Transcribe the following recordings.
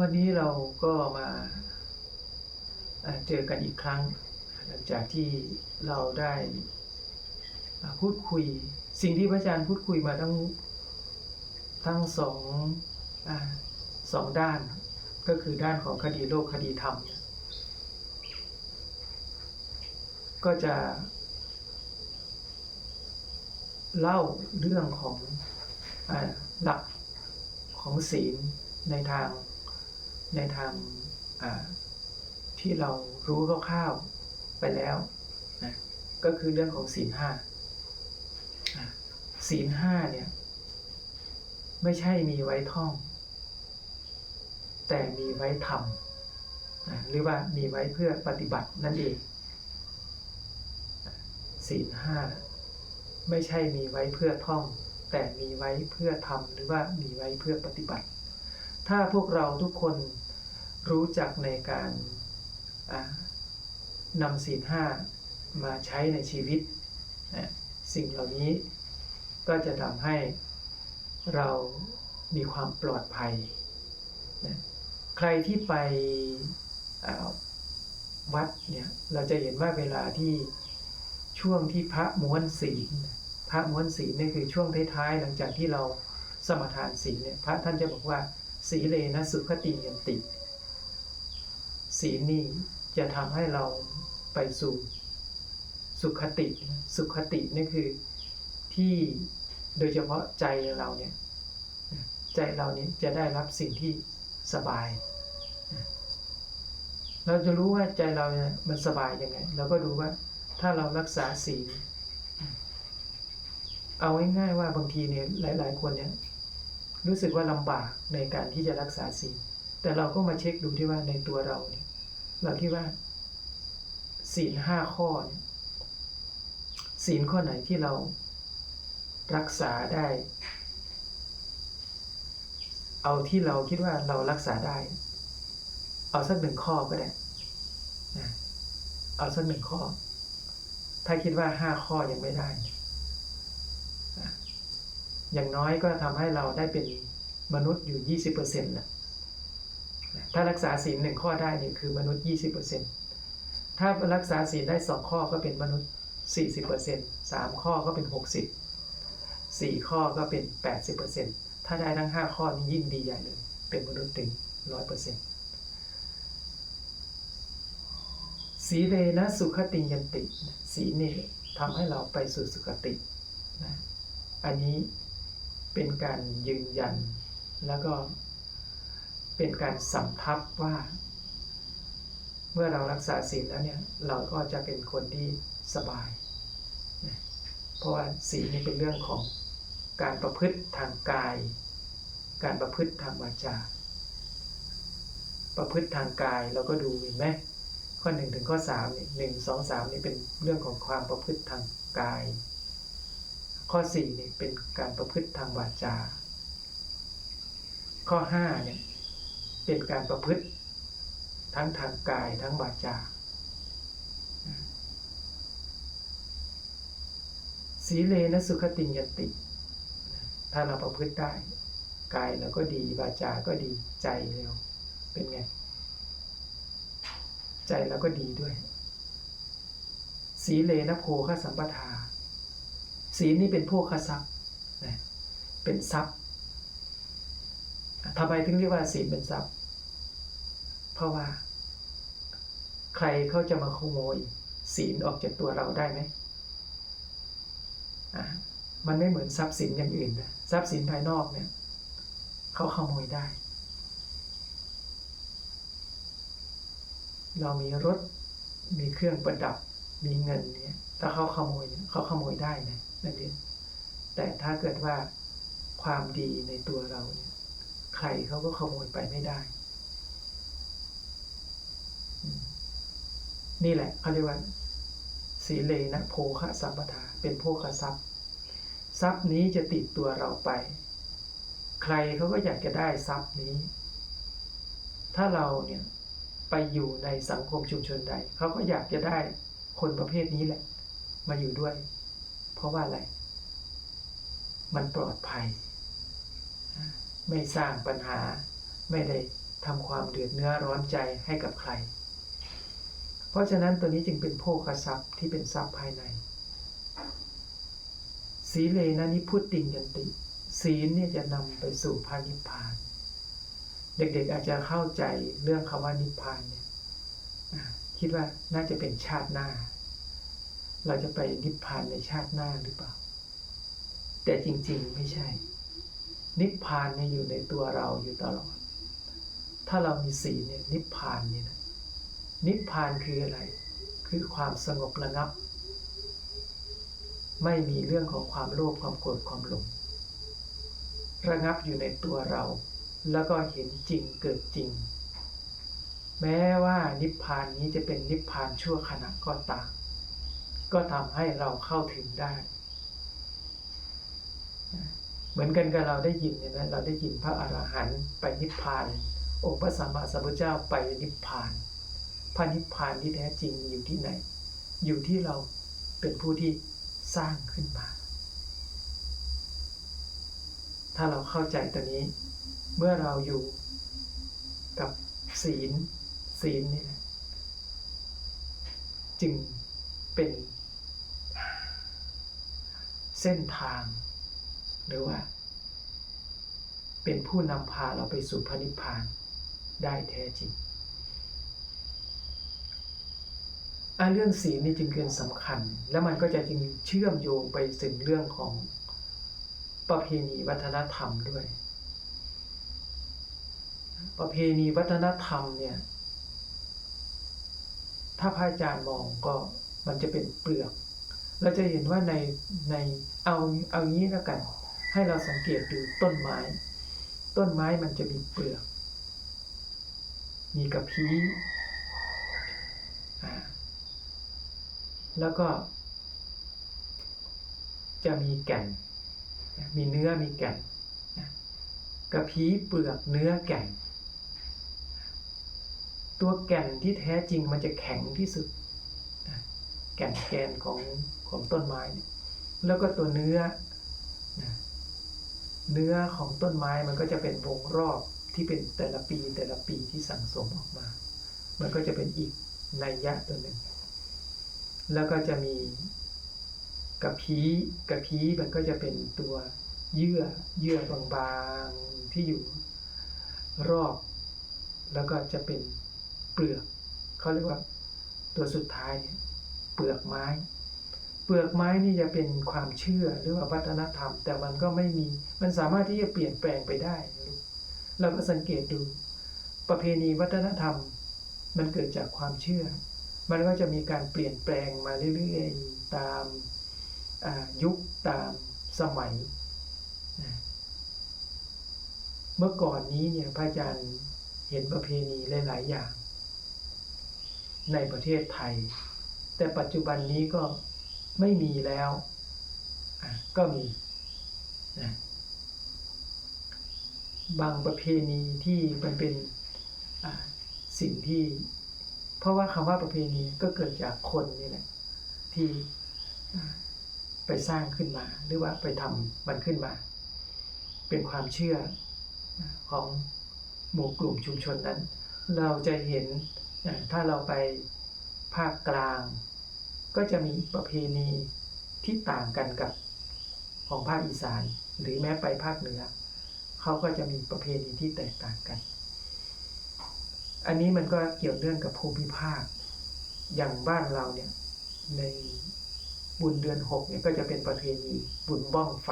วันนี้เราก็มาเจอกันอีกครั้ง หลังจากที่เราได้พูดคุย สิ่งที่พระอาจารย์พูดคุยมาทั้งทั้งสองอสองด้าน ก็คือด้านของคดีโลกคดีธรรม ก็จะเล่าเรื่องของอหลักของศีลในทาง ในทางที่เรารู้คร่าวๆไปแล้วนะก็คือเรื่องของศีลห้าศีลห้าเนี่ย ไม่ใช่มีไว้ท่อง แต่มีไว้ทำนะหรือว่ามีไว้เพื่อปฏิบัตินั่นเองศีลห้าไม่ใช่มีไว้เพื่อท่อง แต่มีไว้เพื่อทำหรือว่ามีไว้เพื่อปฏิบัติ ถ้าพวกเราทุกคนรู้จักในการนำศีลห้ามาใช้ในชีวิต สิ่งเหล่านี้ก็จะทำให้เรามีความปลอดภัย ใครที่ไปวัดเนี่ยเราจะเห็นว่าเวลาที่ช่วงที่พระม้วนศีลนพระม้วนศีลนี่คือช่วงท้ายๆหลังจากที่เราสมทานศีลเนี่ยพระท่านจะบอกว่า สีเลนะสุขติยันติศีนี่จะทำให้เราไปสู่สุขติ สุขตินี่คือที่โดยเฉพาะใจเราเนี่ย ใจเราเนี่ยจะได้รับสิ่งที่สบาย เราจะรู้ว่าใจเราเนี่ยมันสบายยังไง เราก็ดูว่าถ้าเรารักษาศีลเอาง่ายๆว่าบางทีเนี่ยหลาย ๆ คนเนี่ย รู้สึกว่าลำบากในการที่จะรักษาศีลแต่เราก็มาเช็คดูที่ว่าในตัวเราเนี่ยเราคิดว่า ศีลห้าข้อเนี่ยศีลข้อไหนที่เรารักษาได้ เอาที่เราคิดว่าเรารักษาได้ เอาสักหนึ่งข้อก็ได้เอาสักหนึ่งข้อ ถ้าคิดว่าห้าข้อยังไม่ได้ อย่างน้อยก็ทำให้เราได้เป็นมนุษย์อยู่ 20%แหละถ้ารักษาศีลหนึ่งข้อได้นี่คือมนุษย์ 20%ถ้ารักษาศีลได้สองข้อก็เป็นมนุษย์ 40%สามข้อก็เป็น 60สี่ข้อก็เป็น 80%ถ้าได้ทั้ง 5 ข้อนี้ยิ่งดีใหญ่เลย เป็นมนุษย์ถึง 100%สีเลนะสุขติยันติ สีนี่ทำให้เราไปสู่สุขตินะอันนี้ เป็นการยืนยัน แล้วก็เป็นการสำทับว่า เมื่อเรารักษาศีลแล้วเนี่ยเราก็จะเป็นคนที่สบายนะเพราะว่าศีลนี่เป็นเรื่องของการประพฤติทางกาย การประพฤติทางวาจาประพฤติทางกายเราก็ดูเห็นไหมข้อหนึ่งถึงข้อสามนี่หนึ่งสองสามนี่เป็นเรื่องของความประพฤติทางกาย ข้อ4นี่เป็นการประพฤติทางวาจา ข้อ5เนี่ยเป็นการประพฤติทั้งทางกายทั้งวาจา สีเลนะสุขติยติ ถ้าเราประพฤติได้ กายเราก็ดีวาจาก็ดีใจเราเป็นไง ใจเราก็ดีด้วย สีเลนะโพคสัมปทา ศีลนี่เป็นพวกทรัพย์นะเป็นทรัพย์ทำไมถึงเรียกว่าศีลเป็นทรัพย์ เพราะว่า ใครเขาจะมาขโมย ศีลออกจากตัวเราได้ไหมมันไม่เหมือนทรัพย์สินอย่างอื่นนะทรัพย์สินภายนอกเนี่ยเขาขโมยได้ เรามีรถมีเครื่องประดับ มีเงินเนี่ยถ้าเขาขโมยเขาขโมยได้นะนั่นเองแต่ถ้าเกิดว่าความดีในตัวเราเนี่ย ใครเขาก็ขโมยไปไม่ได้ นี่แหละเขาเรียกว่าสีเลนะโภคะสัมปทาเป็นโภคทรัพย์ ทรัพย์นี้จะติดตัวเราไป ใครเขาก็อยากจะได้ทรัพย์นี้ ถ้าเราเนี่ยไปอยู่ในสังคมชุมชนใดเขาก็อยากจะได้ คนประเภทนี้แหละ มาอยู่ด้วย เพราะว่าอะไร มันปลอดภัย ไม่สร้างปัญหา ไม่ได้ทำความเดือดเนื้อร้อนใจให้กับใคร เพราะฉะนั้นตัวนี้จึงเป็นโภคทรัพย์ที่เป็นทรัพย์ภายใน สีเลนะนิพุตติงยันติ ศีลเนี่ยจะนำไปสู่พระนิพพาน เด็กๆอาจจะเข้าใจเรื่องคำว่านิพพานเนี่ย คิดว่าน่าจะเป็นชาติหน้า เราจะไปนิพพานในชาติหน้าหรือเปล่า แต่จริงๆไม่ใช่ นิพพานเนี่ยอยู่ในตัวเราอยู่ตลอด ถ้าเรามีศีเนี่ยนิพพานเนี่ยนะนิพพานคืออะไร คือความสงบระงับ ไม่มีเรื่องของความโลภความโกรธความหลงระงับอยู่ในตัวเรา แล้วก็เห็นจริงเกิดจริง แม้ว่านิพพานนี้จะเป็นนิพพานชั่วขณะก็ตามก็ทำให้เราเข้าถึงได้ เหมือนกันกับเราได้ยินเนี่ยนะเราได้ยินพระอรหันต์ไปนิพพานองค์พระสัมมาสัมพุทธเจ้าไปนิพพาน พระนิพพานที่แท้จริงอยู่ที่ไหน อยู่ที่เราเป็นผู้ที่สร้างขึ้นมา ถ้าเราเข้าใจตัวนี้ เมื่อเราอยู่กับศีล ศีลนี่นะจึงเป็นเส้นทาง หรือว่า เป็นผู้นำพาเราไปสู่พระนิพพานได้แท้จริงอะเรื่องศีลนี่จึงเป็นสำคัญ แล้วมันก็จะจึงเชื่อมโยงไปถึงเรื่องของประเพณีวัฒนธรรมด้วย ประเพณีวัฒนธรรมเนี่ย ถ้าพระอาจารย์มองก็มันจะเป็นเปลือก เราจะเห็นว่าในในเอาเอางี้แล้วกัน ให้เราสังเกตดูต้นไม้ ต้นไม้มันจะมีเปลือก มีกระพี้แล้วก็ จะมีแก่น มีเนื้อมีแก่นกระพี้เปลือกเนื้อแก่น ตัวแก่นที่แท้จริงมันจะแข็งที่สุด แก่นแกนของของต้นไม้ แล้วก็ตัวเนื้อ เนื้อของต้นไม้มันก็จะเป็นวงรอบที่เป็นแต่ละปีแต่ละปีที่สั่งสมออกมา มันก็จะเป็นอีกนัยยะตัวหนึ่ง แล้วก็จะมีกระพี้กระพี้มันก็จะเป็นตัวเยื่อเยื่อบางๆที่อยู่รอบ แล้วก็จะเป็น เปลือกเขาเรียกว่าตัวสุดท้ายเนี่ยเปลือกไม้ เปลือกไม้นี่จะเป็นความเชื่อหรือว่าวัฒนธรรม แต่มันก็ไม่มีมันสามารถที่จะเปลี่ยนแปลงไปได้ลูกเราก็สังเกตดู ประเพณีวัฒนธรรม มันเกิดจากความเชื่อ มันก็จะมีการเปลี่ยนแปลงมาเรื่อยๆตามยุคตามสมัย เมื่อก่อนนี้เนี่ยพระอาจารย์เห็นประเพณีหลาย ๆ อย่าง ในประเทศไทย แต่ปัจจุบันนี้ก็ไม่มีแล้วก็มีนะบางประเพณีที่มันเป็นสิ่งที่ เพราะว่าคำว่าประเพณีก็เกิดจากคนนี่แหละที่ไปสร้างขึ้นมา หรือว่าไปทำมันขึ้นมา เป็นความเชื่อของหมู่กลุ่มชุมชนนั้น เราจะเห็น ถ้าเราไปภาคกลาง ก็จะมีประเพณีที่ต่างกันกับของภาคอีสาน หรือแม้ไปภาคเหนือเขาก็จะมีประเพณีที่แตกต่างกัน อันนี้มันก็เกี่ยวเนื่องกับภูมิภาค อย่างบ้านเราเนี่ยในบุญเดือนหกเนี่ยก็จะเป็นประเพณีบุญบ้องไฟ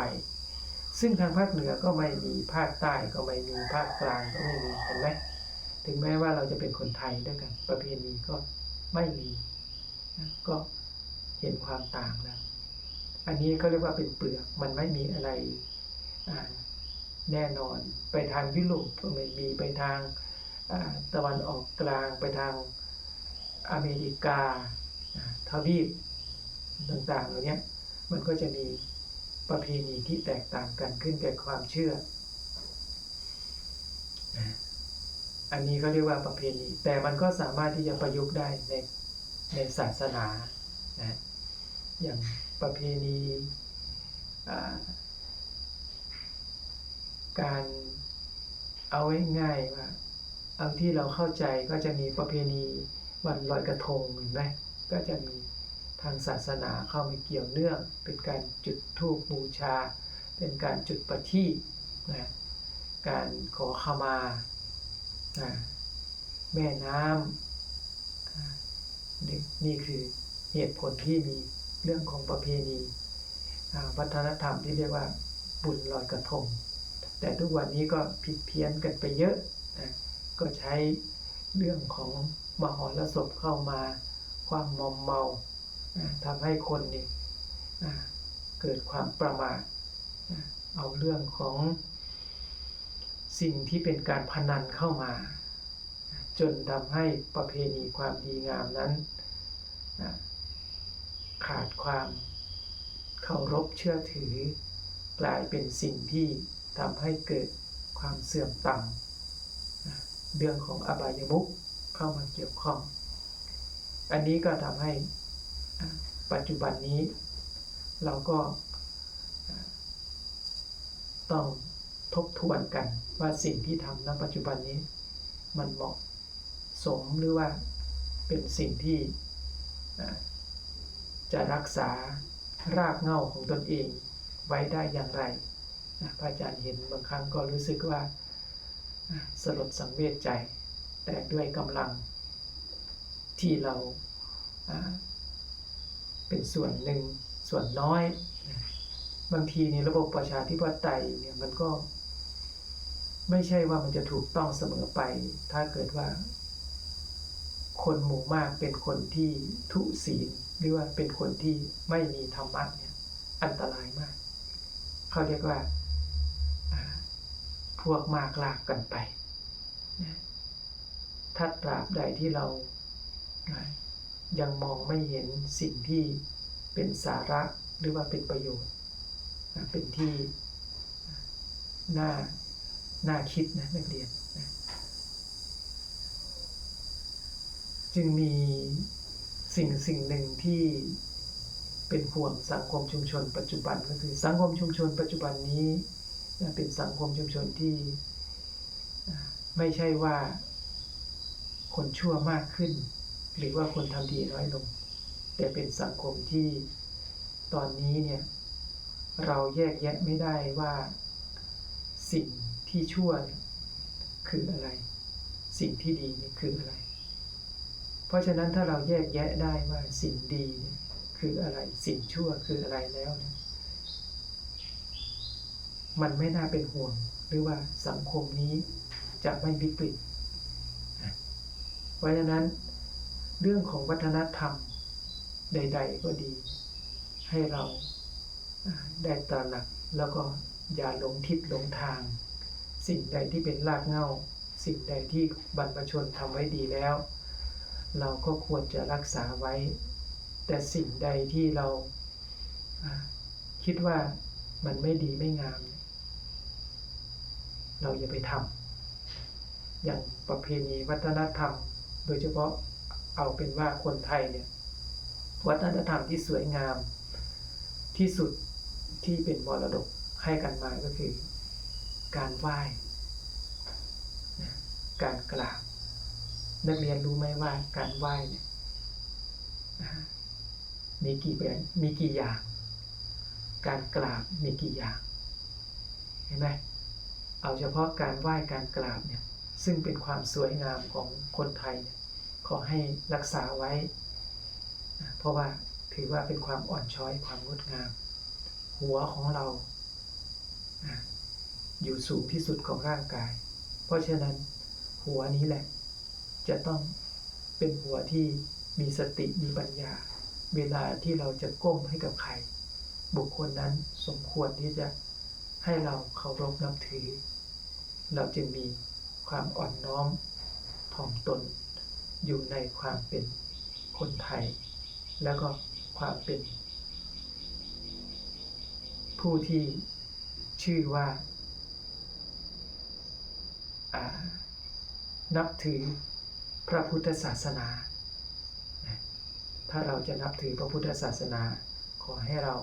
ซึ่งทางภาคเหนือก็ไม่มีภาคใต้ก็ไม่มีภาคกลางก็ไม่มีเห็นไหม ถึงแม้ว่าเราจะเป็นคนไทยด้วยกัน ประเพณีก็ไม่มีนะก็เห็นความต่างแล้วอันนี้ก็เรียกว่าเป็นเปลือกมันไม่มีอะไรแน่นอนไปทางยุโรปก็ไม่มีไปทางตะวันออกกลางไปทางอเมริกาทวีปต่างๆเหล่านี้มันก็จะมีประเพณีที่แตกต่างกันขึ้นกับความเชื่อนะ อันนี้ก็เรียกว่าประเพณี แต่มันก็สามารถที่จะประยุกต์ได้ในในศาสนานะอย่างประเพณีการเอาไว้ง่ายว่าเอาที่เราเข้าใจก็จะมีประเพณีวันลอยกระทงเห็นไหมก็จะมีทางศาสนาเข้ามาเกี่ยวเนื่อง เป็นการจุดธูปบูชา เป็นการจุดประทีปนะการขอขมา แม่น้ำนี่นี่คือเหตุผลที่มีเรื่องของประเพณีวัฒนธรรมที่เรียกว่าบุญลอยกระทง แต่ทุกวันนี้ก็ผิดเพี้ยนกันไปเยอะนะก็ใช้เรื่องของมหรสพเข้ามาความมอมเมาทำให้คนนี่เกิดความประมาทเอาเรื่องของ สิ่งที่เป็นการพนันเข้ามา จนทำให้ประเพณีความดีงามนั้น ขาดความเคารพเชื่อถือ กลายเป็นสิ่งที่ทำให้เกิดความเสื่อมต่ำนะเรื่องของอบายมุขเข้ามาเกี่ยวข้อง อันนี้ก็ทำให้ปัจจุบันนี้ เราก็ต้อง ทบทวนกันว่าสิ่งที่ทำณปัจจุบันนี้ มันเหมาะสมหรือว่าเป็นสิ่งที่จะรักษารากเหง้าของตนเองไว้ได้อย่างไรนะพระอาจารย์เห็นบางครั้งก็รู้สึกว่าสลดสังเวชใจ แต่ด้วยกำลังที่เราเป็นส่วนหนึ่งส่วนน้อย บางทีในระบบประชาธิปไตยเนี่ยมันก็ ไม่ใช่ว่ามันจะถูกต้องเสมอไป ถ้าเกิดว่า คนหมู่มากเป็นคนที่ทุศีลหรือว่าเป็นคนที่ไม่มีธรรมะเนี่ยอันตรายมาก เขาเรียกว่าพวกมากลากกันไปถ้าตราบใดที่เรายังมองไม่เห็นสิ่งที่เป็นสาระหรือว่าเป็นประโยชน์ เป็นที่น่า น่าคิดนะนักเรียนนะจึงมีสิ่งสิ่งหนึ่งที่เป็นห่วงสังคมชุมชน ปัจจุบันก็คือสังคมชุมชน ปัจจุบันนี้นะเป็นสังคมชุมชนที่ไม่ใช่ว่าคนชั่วมากขึ้น หรือว่าคนทำดีน้อยลง แต่เป็นสังคมที่ตอนนี้เนี่ยเราแยกแยะไม่ได้ว่าสิ่ง ที่ชั่วคืออะไร สิ่งที่ดีนี่คืออะไร เพราะฉะนั้นถ้าเราแยกแยะได้ว่าสิ่งดีคืออะไร สิ่งชั่วคืออะไรแล้วนี่ยมันไม่น่าเป็นห่วง หรือว่าสังคมนี้จะไม่วิกฤตเพราะฉะนั้นเรื่องของวัฒนธรรมใด ๆ ก็ดี ให้เราอ่าได้ตระหนักแล้วก็อย่าหลงทิศหลงทาง สิ่งใดที่เป็นรากเหง้า สิ่งใดที่บรรพชนทำไว้ดีแล้ว เราก็ควรจะรักษาไว้ แต่สิ่งใดที่เราอ่าคิดว่ามันไม่ดีไม่งาม เราอย่าไปทำอย่างประเพณีวัฒนธรรม โดยเฉพาะเอาเป็นว่าคนไทยเนี่ยวัฒนธรรมที่สวยงามที่สุดที่เป็นมรดกให้กันมาก็คือ การไหว้ การกราบ นักเรียนรู้ไหมว่าการไหว้เนี่ยมีกี่แบบมีกี่อย่าง การกราบมีกี่อย่าง เห็นไหมเอาเฉพาะการไหว้การกราบเนี่ย ซึ่งเป็นความสวยงามของคนไทยเนี่ยขอให้รักษาไว้ เพราะว่าถือว่าเป็นความอ่อนช้อยความงดงาม หัวของเรา อยู่สูงที่สุดของร่างกาย เพราะฉะนั้นหัวนี้แหละ จะต้องเป็นหัวที่มีสติมีปัญญา เวลาที่เราจะก้มให้กับใคร บุคคลนั้นสมควรที่จะให้เราเคารพนับถือ เราจึงมีความอ่อนน้อมถ่อมตน อยู่ในความเป็นคนไทย แล้วก็ความเป็น ผู้ที่ชื่อว่า นับถือพระพุทธศาสนา ถ้าเราจะนับถือพระพุทธศาสนา ขอให้เรา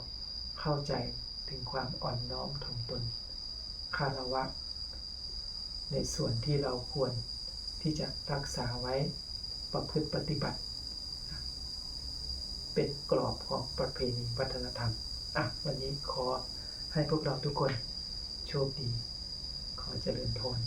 เข้าใจถึงความอ่อนน้อมถ่อมตนคารวะ ในส่วนที่เราควรที่จะรักษาไว้ประพฤติปฏิบัติ เป็นกรอบของประเพณีวัฒนธรรม อะ วันนี้ขอให้พวกเราทุกคนโชคดี ขอเจริญพร